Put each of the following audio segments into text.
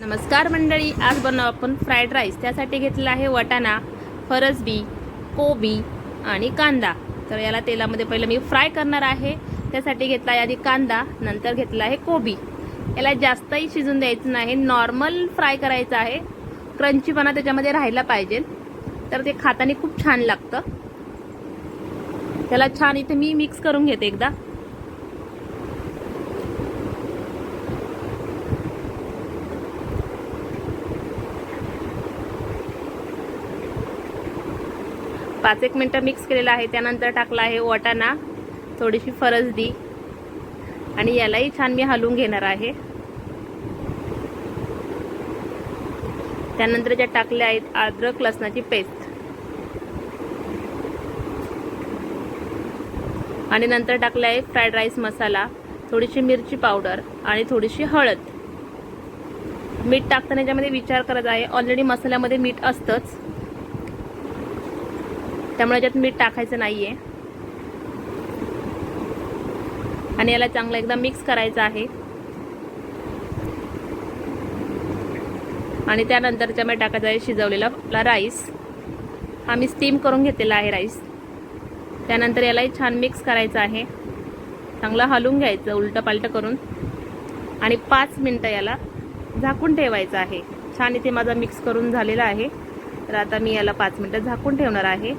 नमस्कार मंडळी आज बनव आपण फ्राईड राईस त्यासाठी घेतलेला आहे वटाणा फरसबी कोबी आणि कांदा. तर याला तेलामध्ये पहिलं मी फ्राय करणार आहे. त्यासाठी घेतला आहे आधी कांदा नंतर घेतला आहे कोबी. याला जास्तही शिजून द्यायचं नाही. नॉर्मल फ्राय करायचं आहे. क्रंचीपणा त्याच्यामध्ये राहायला पाहिजे. तर ते खाताने खूप छान लागतं. त्याला छान इथे मी मिक्स करून घेते एकदा. पाच एक मिनटं मिक्स केलेलं आहे. त्यानंतर टाकला आहे वाटाणा. थोडीशी फरसदी आणि यालाही छान मी हलवून घेणार आहे. त्यानंतर ज्या टाकल्या आहेत अद्रक लसणाची पेस्ट. आणि नंतर टाकले आहे फ्राईड राईस मसाला थोडीशी मिरची पावडर आणि थोडीशी हळद. मीठ टाकताना याच्यामध्ये विचार करत आहे ऑलरेडी मसाल्यामध्ये मीठ असतंच. त्यामुळे याच्यात मीठ टाकायचं नाही आहे आणि याला चांगलं एकदा मिक्स करायचं आहे. आणि त्यानंतर त्यामध्ये टाकायचा आहे शिजवलेला आपला राईस हा मी स्टीम करून घेतलेला आहे राईस त्यानंतर यालाही छान मिक्स करायचं आहे. चांगलं हलवून घ्यायचं उलटं पालटं करून. आणि पाच मिनटं याला झाकून ठेवायचं आहे. छान इथे माझा मिक्स करून झालेला आहे. तर आता मी याला पाच मिनटं झाकून ठेवणार आहे.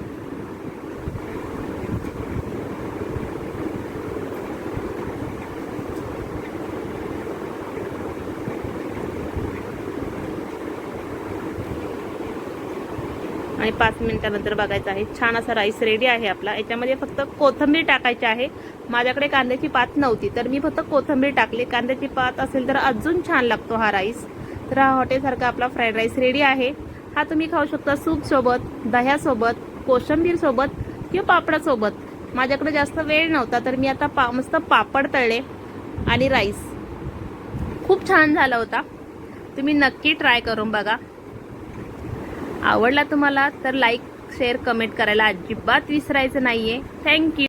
आणि पाच मिनिटानंतर बघायचं आहे. छान असा राईस रेडी आहे आपला. याच्यामध्ये फक्त कोथिंबीर टाकायची आहे. माझ्याकडे कांद्याची पात नव्हती तर मी फक्त कोथिंबीर टाकली. कांद्याची पात असेल तर अजून छान लागतो हा राईस. तर हा हॉटेलसारखा आपला फ्राईड राईस रेडी आहे. हा तुम्ही खाऊ शकता सूपसोबत दह्यासोबत कोशंबीरसोबत किंवा पापडासोबत माझ्याकडे जास्त वेळ नव्हता तर मी आता पा मस्त पापड तळले आणि राईस. खूप छान झाला होता. तुम्ही नक्की ट्राय करून बघा. आवडला तुम्हाला तर लाईक शेअर कमेंट करायला अजिबात विसरायचं नाहीये. थँक्यू